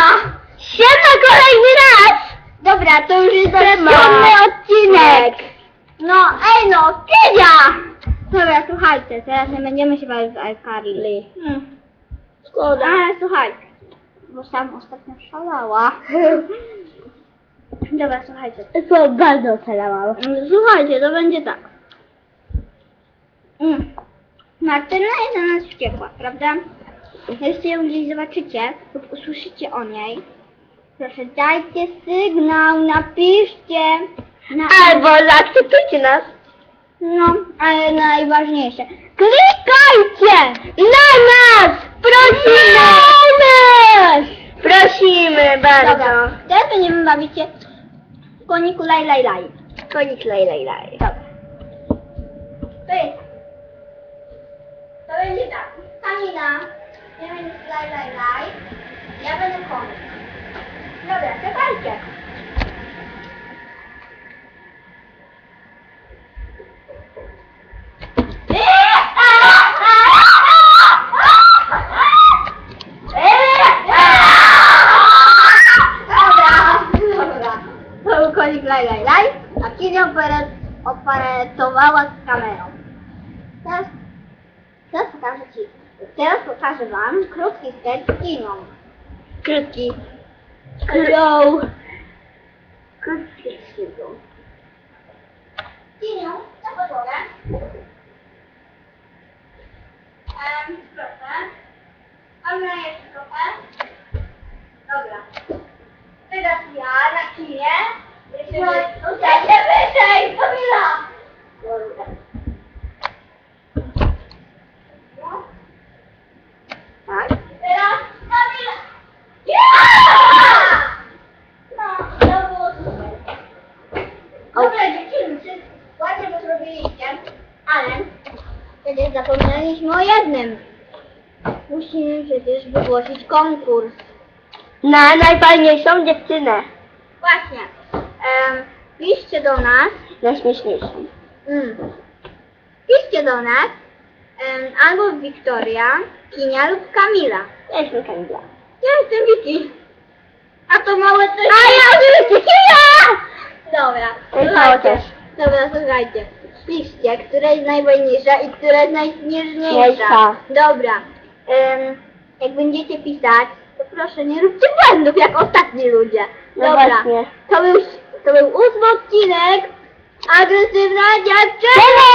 Siema! Siema kolejny raz! Dobra, to już jest siódmy odcinek! No, ej no, Kydzia! Dobra, słuchajcie, teraz nie będziemy się bawić w iCarly. Hmm. Szkoda. Ale słuchajcie, bo sam ostatnio szalała. Dobra, słuchajcie. To bardzo szalałam. Słuchajcie, to będzie tak. Mm. Martyna jest na nas wściekła, prawda? Jeśli ją gdzieś zobaczycie lub usłyszycie o niej, proszę dajcie sygnał, napiszcie. Na... Albo zaakceptujcie nas. No, ale najważniejsze. Klikajcie na nas! Prosimy! nas! Prosimy bardzo. Dobra, teraz będziemy bawić się w koniku laj laj laj. Konik lej, lej, lej. Dobra. To jest. To będzie tak. Kamila, będziesz laj laj laj. Ja będę konik. Dobra. To był konik laj laj laj, a Kinia opere- operetowała z kamerą. Teraz, teraz pokażę Ci, teraz pokażę Wam krótki sketch z Kinią. Krótki. Hello. Krótki szybko. Kinią, na podłogę. Um, proszę. Kamera jeszcze trochę. Dobra. Teraz ja na kinie. Słuchajcie, wyżej, Kamila! No. Tak? Teraz Kamila! Yeah! No, to było super. Dobra, dziewczyny, czy ładnie to zrobiliście, ale przecież zapomnieliśmy o jednym. Musimy przecież wygłosić konkurs. Na najfajniejszą dziewczynę. Właśnie. Um, piszcie do nas. Najśmieszniejszą. Mm. Piszcie do nas em, albo Wiktoria, Kinia lub Kamila. Ja jestem Kamila. Ja jestem Wiki. A to małe coś. A ja jestem Kinia! Dobra. To jest słuchajcie. też. Dobra, słuchajcie. Piszcie, która jest najfajniejsza i która jest najśmieszniejsza. Śmieszna. Dobra. Em, jak będziecie pisać, to proszę nie róbcie błędów jak ostatni ludzie. No Dobra. właśnie. To był, to był ósmy odcinek. Agresywna dziewczyna!